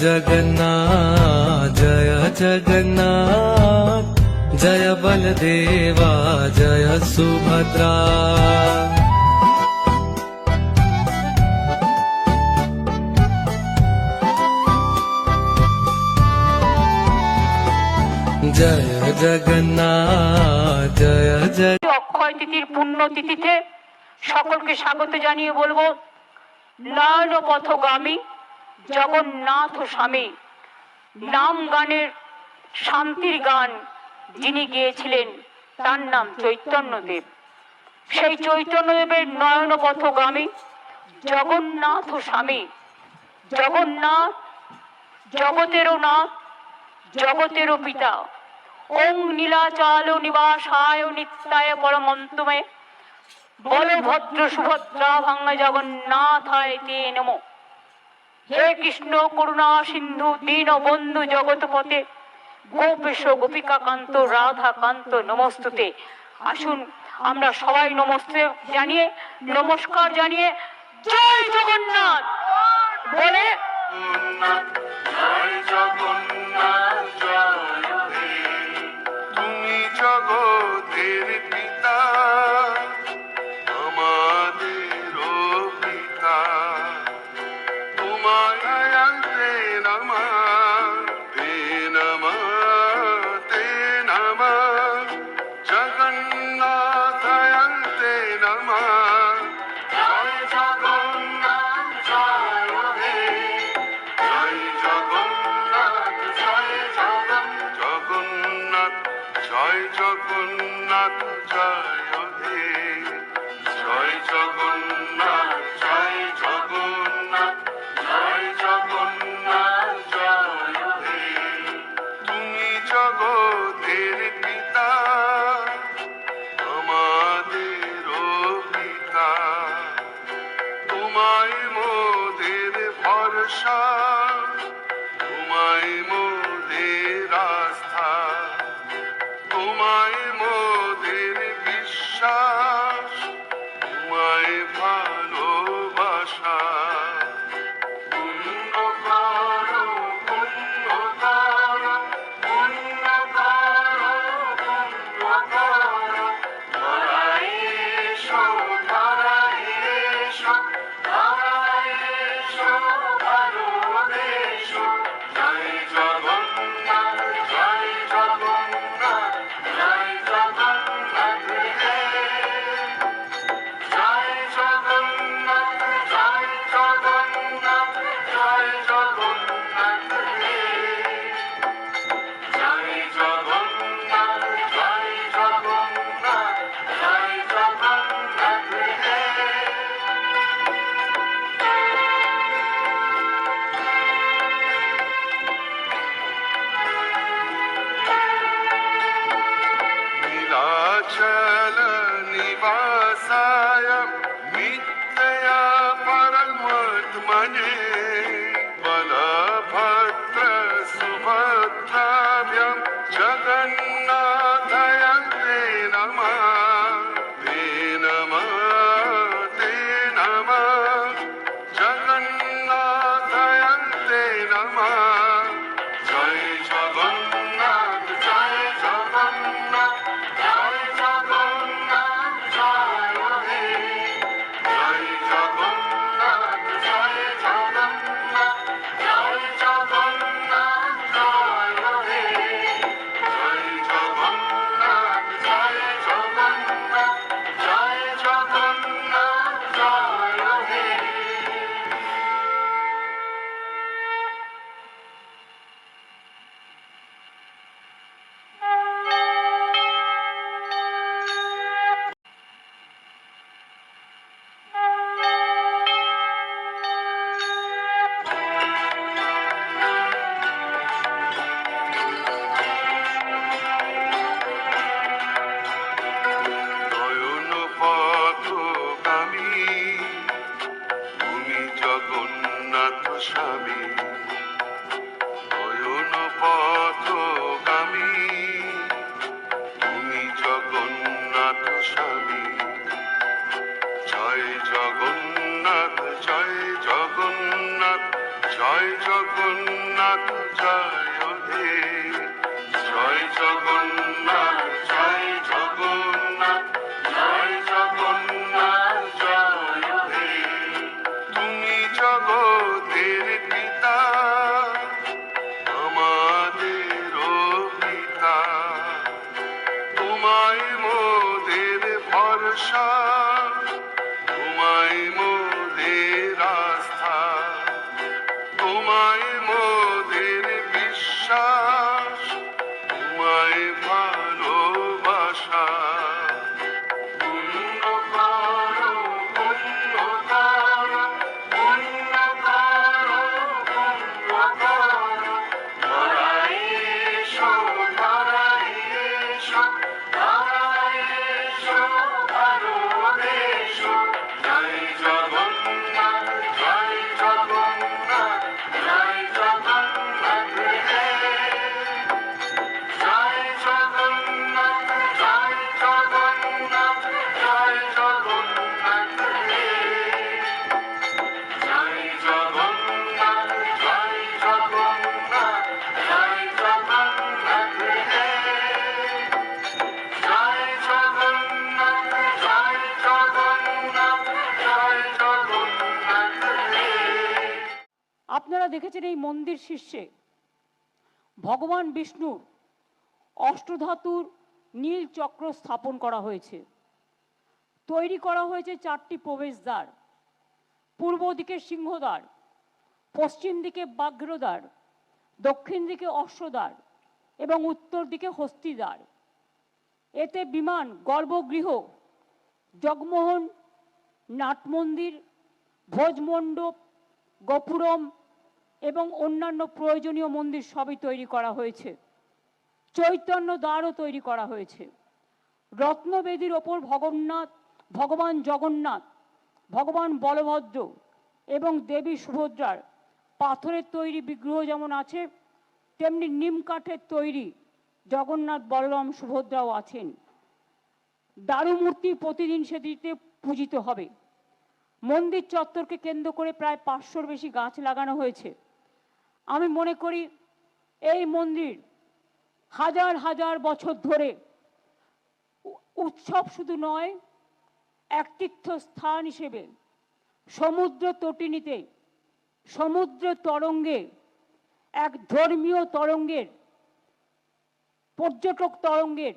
जगन्नाथ जय जगन्नाथ जय बलदेवा जय सुभद्रा जय जगन्नाथ जय जय অক্ষয় তিথির পুণ্য তিথিতে সকলকে স্বাগত জানিয়ে বলবো নয়ন পথগামী জগন্নাথ স্বামী। নাম গানের শান্তির গান যিনি গেয়েছিলেন, তার নাম চৈতন্যদেব। সেই চৈতন্যদেবের নয়ন পথগামী জগন্নাথ স্বামী। জগন্নাথ, জগতেরও নাথ, জগতেরও পিতা। ওং নীলাচাল নিবাসায় নিত্যায় পরমন্তমে। বলভদ্র সুভদ্রা ভাঙ্গা জগন্নাথায় তে নম। হে কৃষ্ণ করুণা সিন্ধু, দীন বন্ধু জগৎপতে গোপেশ গোপিকা কান্ত রাধা কান্ত নমস্তুতে। আসুন আমরা সবাই নমস্তে জানিয়ে, নমস্কার জানিয়ে, জয় জগন্নাথ! বলে জয় জগন্নাথ জগতের मा बलभद्र सुभद्राव्यं जगन् one. আপনারা দেখেছেন এই মন্দির শীর্ষে ভগবান বিষ্ণুর অষ্টধাতুর নীল চক্র স্থাপন করা হয়েছে। তৈরি করা হয়েছে চারটি প্রবেশদ্বার। পূর্ব দিকে সিংহদ্বার, পশ্চিম দিকে বাঘ্রদ্বার দক্ষিণ দিকে অশ্বদ্বার এবং উত্তর দিকে হস্তিদ্বার। এতে বিমান, গর্ভগৃহ, জগমোহন, নাটমন্দির, ভোজমণ্ডপ, গোপুরম এবং অন্যান্য প্রয়োজনীয় মন্দির সবই তৈরি করা হয়েছে। চৈতন্য দ্বারও তৈরি করা হয়েছে। রত্নবেদীর ওপর ভগন্নাথ, ভগবান জগন্নাথ, ভগবান বলভদ্র এবং দেবী সুভদ্রার পাথরের তৈরি বিগ্রহ যেমন আছে, তেমনি নিম কাঠের তৈরি জগন্নাথ বলরাম সুভদ্রাও আছেন। দারুমূর্তি প্রতিদিন সেটিতে পূজিত হবে। মন্দির চত্বরকে কেন্দ্র করে প্রায় পাঁচশোর বেশি গাছ লাগানো হয়েছে। আমি মনে করি এই মন্দির হাজার হাজার বছর ধরে উৎসব শুধু নয়, এক তীর্থস্থান হিসেবে, সমুদ্র তটিনীতে, সমুদ্র তরঙ্গে, এক ধর্মীয় তরঙ্গের, পর্যটক তরঙ্গের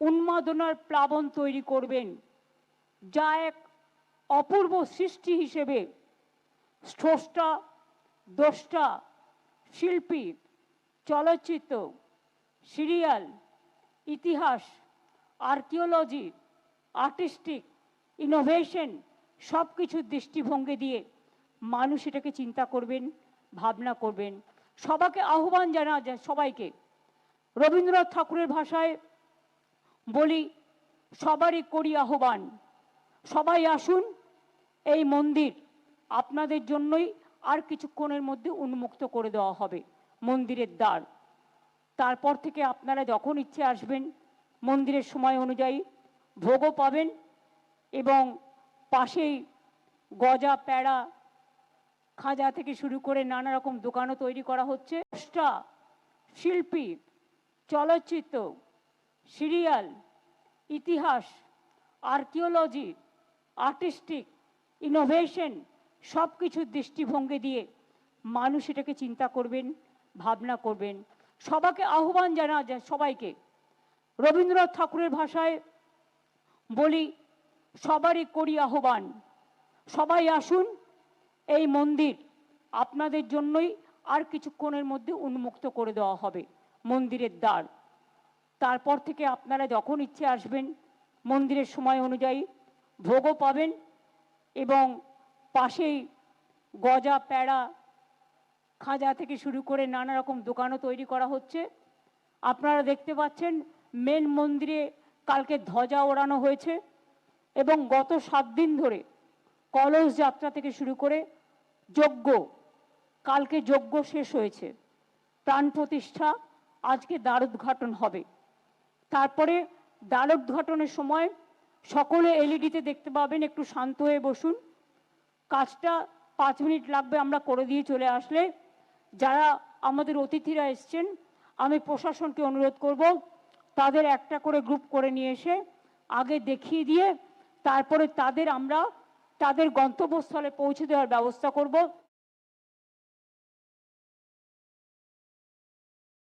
উন্মাদনার প্লাবন তৈরি করবেন, যা এক অপূর্ব সৃষ্টি হিসেবে স্রষ্টা দ্রষ্টা শিল্পী, চলচ্চিত্র, সিরিয়াল, ইতিহাস, আর্কিওলজি, আর্টিস্টিক, ইনোভেশন সব কিছুর দৃষ্টিভঙ্গি দিয়ে মানুষ এটাকে চিন্তা করবেন, ভাবনা করবেন। সবাইকে আহ্বান জানা যায় সবাইকে, রবীন্দ্রনাথ ঠাকুরের ভাষায় বলি, সবারই করি আহ্বান। সবাই আসুন, এই মন্দির আপনাদের জন্যই আর কিছুক্ষণের মধ্যে উন্মুক্ত করে দেওয়া হবে মন্দিরের দ্বার। তারপর থেকে আপনারা যখন ইচ্ছে আসবেন মন্দিরের সময় অনুযায়ী ভোগও পাবেন এবং পাশেই গজা প্যাড়া খাজা থেকে শুরু করে নানা রকম দোকানও তৈরি করা হচ্ছে। স্রষ্টা, শিল্পী চলচ্চিত্র সিরিয়াল ইতিহাস আর্কিওলজি আর্টিস্টিক ইনোভেশন সব কিছুর দৃষ্টিভঙ্গি দিয়ে মানুষ এটাকে চিন্তা করবেন, ভাবনা করবেন। সবাইকে আহ্বান জানা যায় সবাইকে। রবীন্দ্রনাথ ঠাকুরের ভাষায় বলি, সবারই করি আহ্বান। সবাই আসুন, এই মন্দির আপনাদের জন্যই আর কিছুক্ষণের মধ্যে উন্মুক্ত করে দেওয়া হবে, মন্দিরের দ্বার। তারপর থেকে আপনারা যখন ইচ্ছে আসবেন, মন্দিরের সময় অনুযায়ী ভোগও পাবেন এবং পাশেই গজা, প্যাড়া, খাজা থেকে শুরু করে নানা রকম দোকানও তৈরি করা হচ্ছে। আপনারা দেখতে পাচ্ছেন, মেন মন্দিরে কালকে ধ্বজা ওড়ানো হয়েছে এবং গত সাত দিন ধরে কলস যাত্রা থেকে শুরু করে যজ্ঞ, কালকে যজ্ঞ শেষ হয়েছে। প্রাণ প্রতিষ্ঠা, আজকে দ্বার উদ্ঘাটন হবে। তারপরে দ্বার উদ্ঘাটনের সময় সকলে এলইডিতে দেখতে পাবেন, একটু শান্ত হয়ে বসুন। কাজটা পাঁচ মিনিট লাগবে আমরা করে দিয়ে চলে আসলে। যারা আমাদের অতিথিরা এসছেন, আমি প্রশাসনকে অনুরোধ করব, তাদের একটা করে গ্রুপ করে নিয়ে এসে আগে দেখিয়ে দিয়ে তারপরে তাদের আমরা তাদের গন্তব্যস্থলে পৌঁছে দেওয়ার ব্যবস্থা করব।